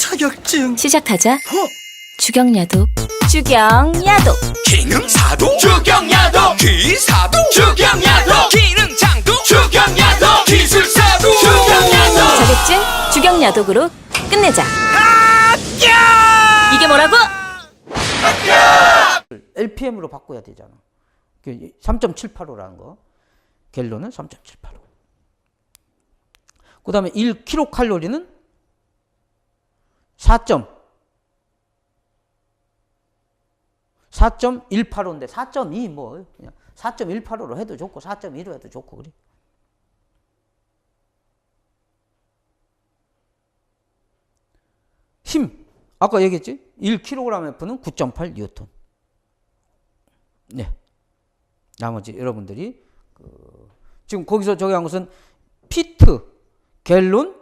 자격증 시작하자. 어? 주경야독. 주경야독. 기능사도 주경야도 기사도 주경야도 기능장도 주경야도 기술사도 주경야도 자격증 주경야독으로 끝내자. 이게 뭐라고? LPM으로 바꿔야 되잖아. 3.785라는 거. 갤론은 3.785. 그 다음에 1kcal는 4. 4.185인데 4.2 뭐 그냥 4.185로 해도 좋고 4.2로 해도 좋고 그래. 힘 아까 얘기했지? 1kgF는 9.8 뉴턴. 네. 나머지 여러분들이 그 지금 거기서 저기 한 것은 피트, 갤론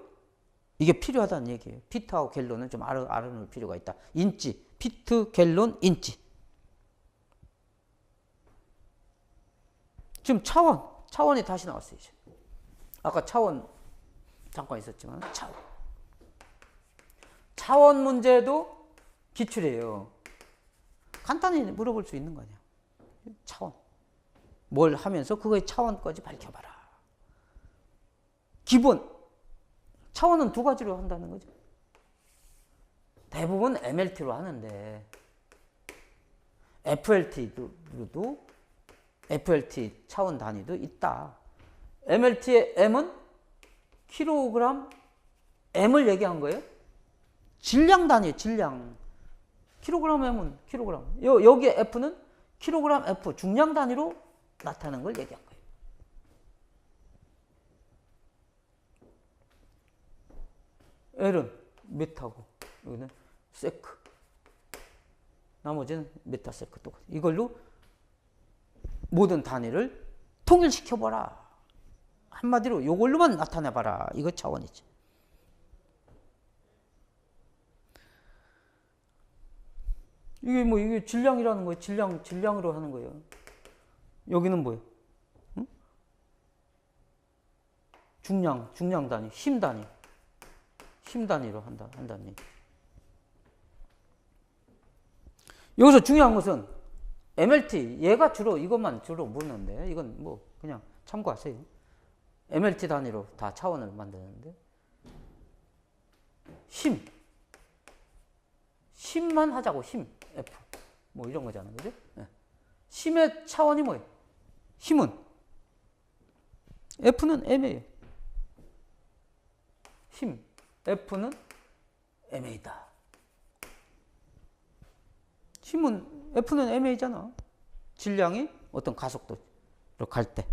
이게 필요하다는 얘기예요. 피트하고 갤론은 좀 알아, 알아놓을 필요가 있다. 인치, 피트, 갤론, 인치. 지금 차원, 차원이 다시 나왔어요. 이제. 아까 차원 잠깐 있었지만 차원. 차원 문제도 기출이에요. 간단히 물어볼 수 있는 거 아니야. 차원. 뭘 하면서 그거의 차원까지 밝혀봐라. 기본. 차원은 두 가지로 한다는 거죠. 대부분 MLT로 하는데, FLT로도 FLT 차원 단위도 있다. MLT의 M은 킬로그램 M을 얘기한 거예요. 질량 단위, 질량. 킬로그램 M은 킬로그램. 여, 여기에 F는 킬로그램 F, 중량 단위로 나타나는 걸 얘기한 거예요. L은 메타고, 여기는 세크. 나머지는 메타세크 똑같아. 이걸로 모든 단위를 통일시켜봐라. 한마디로 이걸로만 나타내봐라. 이거 차원이지. 이게 뭐 이게 질량이라는 거예요. 질량 질량으로 하는 거예요. 여기는 뭐예요? 응? 중량 중량 단위, 힘 단위, 힘 단위로 한다 한다는 얘기. 여기서 중요한 것은 MLT 얘가 주로 이것만 주로 묻는데 이건 뭐 그냥 참고하세요. MLT 단위로 다 차원을 만드는데 힘 힘만 하자고 힘 F 뭐 이런 거잖아요, 그죠? 네. 힘의 차원이 뭐예요? 힘은 F는 M이에요. 힘 F는 MA다. 힘은 F는 MA잖아. 질량이 어떤 가속도로 갈 때.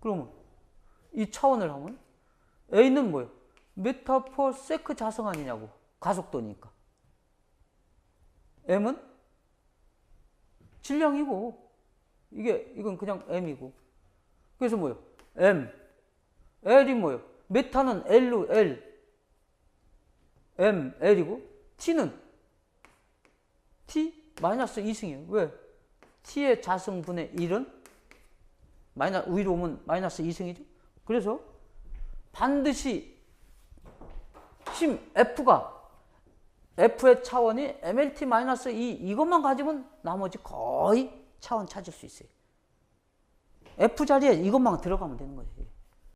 그러면 이 차원을 하면 A는 뭐예요? 메타 퍼 세크 자성 아니냐고. 가속도니까. M은 질량이고 이게 이건 그냥 M이고. 그래서 뭐예요? M. L이 뭐예요? 메타는 L로 L. M, L이고 T는 T 마이너스 2승이에요. 왜? T의 자승분의 1은 마이너스 위로 오면 마이너스 2승이죠. 그래서 반드시 힘 F가 F의 차원이 MLT 마이너스 2 이것만 가지면 나머지 거의 차원 찾을 수 있어요. F 자리에 이것만 들어가면 되는 거예요.